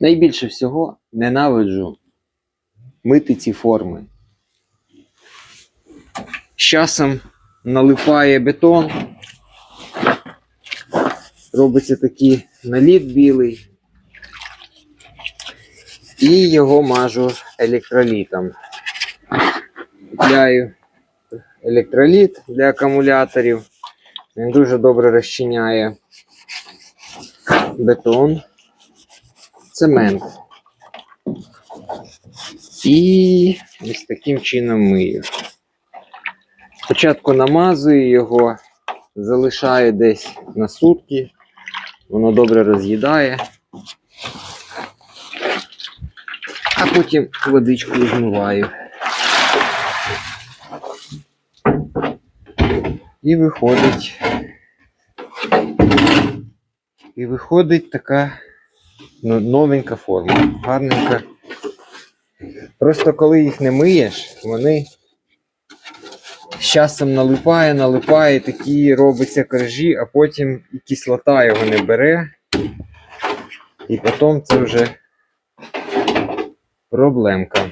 Найбільше всього ненавиджу мити ці форми. З часом налипає бетон, робиться такий наліт білий, і його мажу електролітом. Купляю електроліт для акумуляторів. Він дуже добре розчиняє бетон, цемент. І ось таким чином мию. Спочатку намазую його, залишаю десь на сутки, воно добре роз'їдає. А потім водичкою змиваю. І виходить. І виходить така Ну, новенька форма, гарненька. Просто коли їх не миєш, вони з часом налипає, налипає, такі робиться коржі, а потім і кислота його не бере. І потім це вже проблемка.